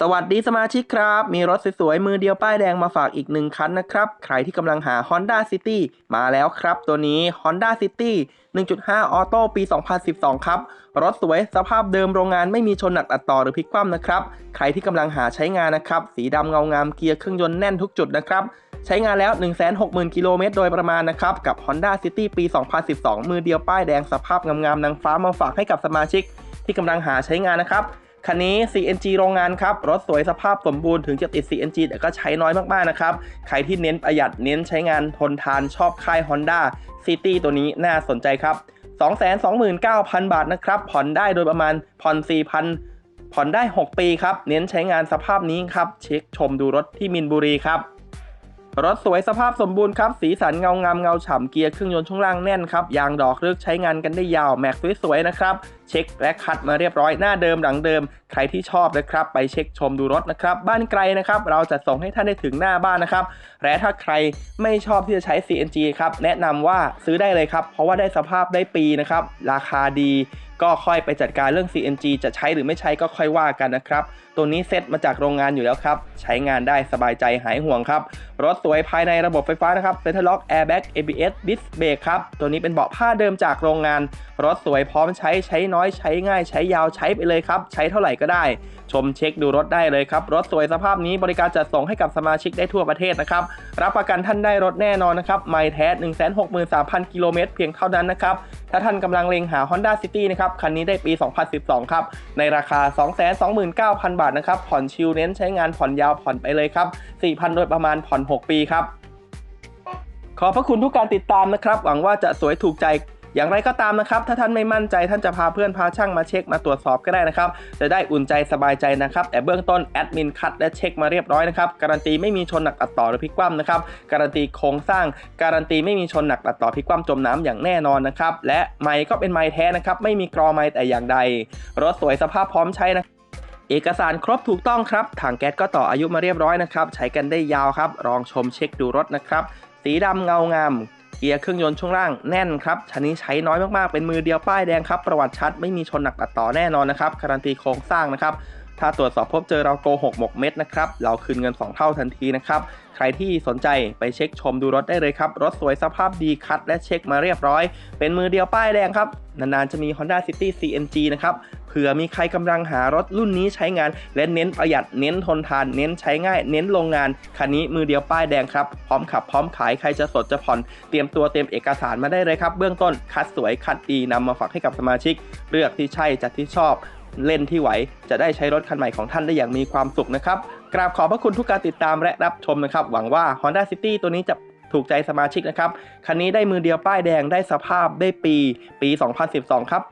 สวัสดีสมาชิกครับ มีรถสวยๆ มือเดียวป้ายแดงมาฝากอีกหนึ่งคันนะครับ ใครที่กำลังหา Honda City มาแล้วครับ ตัวนี้ Honda City 1.5 ออโต้ปี 2012 ครับ รถสวยสภาพเดิมโรงงานไม่มีชนหนักตัดต่อหรือพลิกคว่ำนะครับ ใครที่กำลังหาใช้งานนะครับ สีดำเงางามเกียร์เครื่องยนต์แน่นทุกจุดนะครับ ใช้งานแล้ว 160,000 กิโลเมตรโดยประมาณนะครับ กับ Honda City ปี 2012 มือเดียวป้ายแดงสภาพงามๆนางฟ้ามาฝากให้กับสมาชิก ที่กำลังหาใช้งานนะครับ คันนี้ CNG โรงงานครับ รถสวยสภาพสมบูรณ์ถึงจะติด CNG แต่ก็ใช้น้อยมากๆนะครับ ใครที่เน้นประหยัดเน้นใช้งานทนทานชอบค่าย Honda City ตัวนี้น่าสนใจครับ 229,000 บาทนะครับ ผ่อนได้โดยประมาณผ่อน4,000 ผ่อนได้ 6 ปีครับ เน้นใช้งานสภาพนี้ครับ เช็คชมดูรถที่มินบุรีครับ รถสวยสภาพสมบูรณ์ครับ สีสันเงางามเงาฉ่ำเกียร์เครื่องยนต์ช่วงล่างแน่นครับ ยางดอกเลือกใช้งานกันได้ยาว แม็กสวยๆนะครับ เช็คและคัดมาเรียบร้อยหน้าเดิมหลังเดิม ใครที่ชอบนะครับ ไปเช็คชมดูรถนะครับ บ้านไกลนะครับ เราจะส่งให้ท่านได้ถึงหน้าบ้านนะครับ และถ้าใครไม่ชอบที่จะใช้ CNG ครับ แนะนำว่าซื้อได้เลยครับ เพราะว่าได้สภาพได้ปีนะครับ ราคาดี ก็ค่อยไปจัดการเรื่อง CNG จะใช้หรือไม่ใช้ก็ค่อยว่ากันนะครับ ตัวนี้เซ็ตมาจากโรงงานอยู่แล้วครับ ใช้งานได้สบายใจหายห่วงครับ รถสวยภายในระบบไฟฟ้านะครับ Center Lock Airbag ABS Disc Brake ครับ ตัวนี้เป็นเบาะผ้าเดิมจากโรงงาน รถสวยพร้อมใช้ใช้น้อยใช้ง่าย ใช้ยาวใช้ไปเลยครับ ใช้เท่าไหร่ก็ได้ ชมเช็คดูรถได้เลยครับ รถสวยสภาพนี้บริการจัดส่งให้กับสมาชิกได้ทั่วประเทศนะครับ รับประกันท่านได้รถแน่นอนนะครับ ไม่แท้163,000 กิโลเมตรเพียงเท่านั้นนะครับ ถ้าท่านกำลังเล็งหา Honda City นะครับ คันนี้ได้ปี 2012 ครับ ในราคา 229,000 บาทนะครับ ผ่อนชิลเน้นใช้งานผ่อนยาวผ่อนไปเลยครับ 4,000 โดยประมาณผ่อน 6 ปีครับ ขอบพระคุณทุกการติดตามนะครับ หวังว่าจะสวยถูกใจ อย่างไรก็ตามนะครับ ถ้าท่านไม่มั่นใจท่านจะพาเพื่อนพาช่างมาเช็คมาตรวจสอบก็ได้นะครับ จะได้อุ่นใจสบายใจนะครับ แต่เบื้องต้นแอดมินคัดและเช็คมาเรียบร้อยนะครับ การันตีไม่มีชนหนักตัดต่อหรือพลิกคว่ำนะครับ การันตีโครงสร้าง การันตีไม่มีชนหนักตัดต่อพลิกคว่ำจมน้ำอย่างแน่นอนนะครับ และไม้ก็เป็นไม้แท้นะครับ ไม่มีกรอไม้แต่อย่างใด รถสวยสภาพพร้อมใช้นะเอกสารครบถูกต้องครับ ถังแก๊สก็ต่ออายุมาเรียบร้อยนะครับ ใช้กันได้ยาวครับ ลองชมเช็คดูรถนะครับ สีดำเงางาม เกียร์เครื่องยนต์ช่วงล่างแน่นครับชันนี้ใช้น้อยมากๆ เป็นมือเดียวป้ายแดงครับ ประวัติชัดไม่มีชนหนักตัดต่อแน่นอนนะครับ การันตีโครงสร้างนะครับ ถ้าตรวจสอบพบเจอเราโกหกหมกเม็ดนะครับ เราคืนเงิน 2 เท่าทันทีนะครับ ใครที่สนใจไปเช็คชมดูรถได้เลยครับ รถสวยสภาพดีคัดและเช็คมาเรียบร้อย เป็นมือเดียวป้ายแดงครับ นานๆจะมี Honda City CNG นะครับ ผื่อมีใครกำลังหารถรุ่นนี้ใช้งาน และเน้นประหยัดเน้นทนทาน เน้นใช้ง่าย เน้นโรงงาน คันนี้มือเดียวป้ายแดงครับ พร้อมขับพร้อมขายใครจะสดจะผ่อน เตรียมตัวเตรียมเอกสารมาได้เลยครับ เบื้องต้นคัดสวยคัดดีนำมาฝากให้กับสมาชิก เลือกที่ใช่จัดที่ชอบ เล่นที่ไหว จะได้ใช้รถคันใหม่ของท่านได้อย่างมีความสุขนะครับกราบขอบพระคุณทุกการติดตามและรับชมนะครับหวังว่า Honda City ตัวนี้จะถูกใจสมาชิกนะครับ คันนี้ได้มือเดียวป้ายแดงได้สภาพได้ปี ปี 2012 ครับ